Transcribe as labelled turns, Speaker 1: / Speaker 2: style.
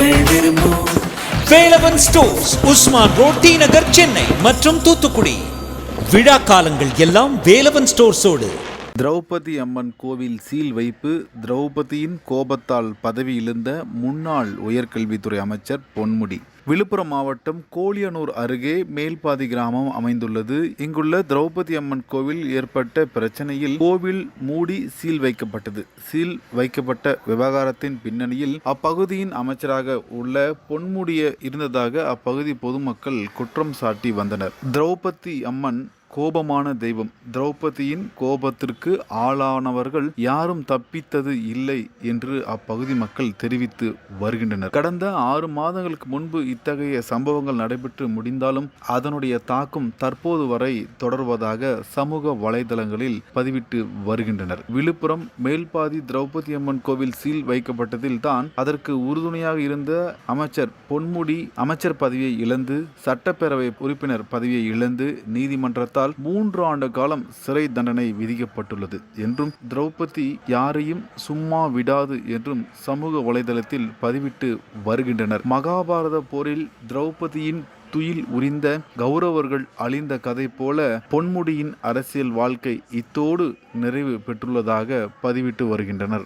Speaker 1: மக்கள் விரும்பும்.
Speaker 2: Velavan stores Usman road T Nagar Chennai மற்றும் தூத்துக்குடி. விழா காலங்கள் எல்லாம் வேலவன் ஸ்டோர்ஸோடு.
Speaker 3: திரௌபதி அம்மன் கோவில் சீல் வைப்பு திரௌபதியின் கோபத்தால் பதவி இழந்த முன்னாள் உயர்கல்வித்துறை அமைச்சர் பொன்முடி. விழுப்புரம் மாவட்டம் கோழியனூர் அருகே மேல்பாதி கிராமம் அமைந்துள்ளது. இங்குள்ள திரௌபதி அம்மன் கோவில் ஏற்பட்ட பிரச்சனையில் கோவில் மூடி சீல் வைக்கப்பட்டது. சீல் வைக்கப்பட்ட விவகாரத்தின் பின்னணியில் அப்பகுதியின் அமைச்சராக உள்ள பொன்முடிய இருந்ததாக அப்பகுதி பொதுமக்கள் குற்றம் சாட்டி வந்தனர். திரௌபதி அம்மன் கோபமான தெய்வம். திரௌபதியின் கோபத்திற்கு ஆளானவர்கள் யாரும் தப்பித்தது இல்லை என்று அப்பகுதி மக்கள் தெரிவித்து வருகின்றனர். கடந்த ஆறு மாதங்களுக்கு முன்பு இத்தகைய சம்பவங்கள் நடைபெற்று முடிந்தாலும் அதனுடைய தாக்கம் தற்போது வரை தொடர்வதாக சமூக வலைதளங்களில் பதிவிட்டு வருகின்றனர். விழுப்புரம் மேல்பாதி திரௌபதி அம்மன் கோவில் சீல் வைக்கப்பட்டதில் தான் அதற்கு உறுதுணையாக இருந்த அமைச்சர் பொன்முடி அமைச்சர் பதவியை இழந்து சட்டப்பேரவை உறுப்பினர் பதவியை இழந்து நீதிமன்றத்தால் மூன்று ஆண்டு காலம் சிறை தண்டனை விதிக்கப்பட்டுள்ளது என்றும் திரௌபதி யாரையும் சும்மா விடாது என்றும் சமூக வலைதளத்தில் பதிவிட்டு வருகின்றனர். மகாபாரத போரில் திரௌபதியின் துயில் உரிந்த கௌரவர்கள் அழிந்த கதை போல பொன்முடியின் அரசியல் வாழ்க்கை இத்தோடு நிறைவு பெற்றுள்ளதாக பதிவிட்டு வருகின்றனர்.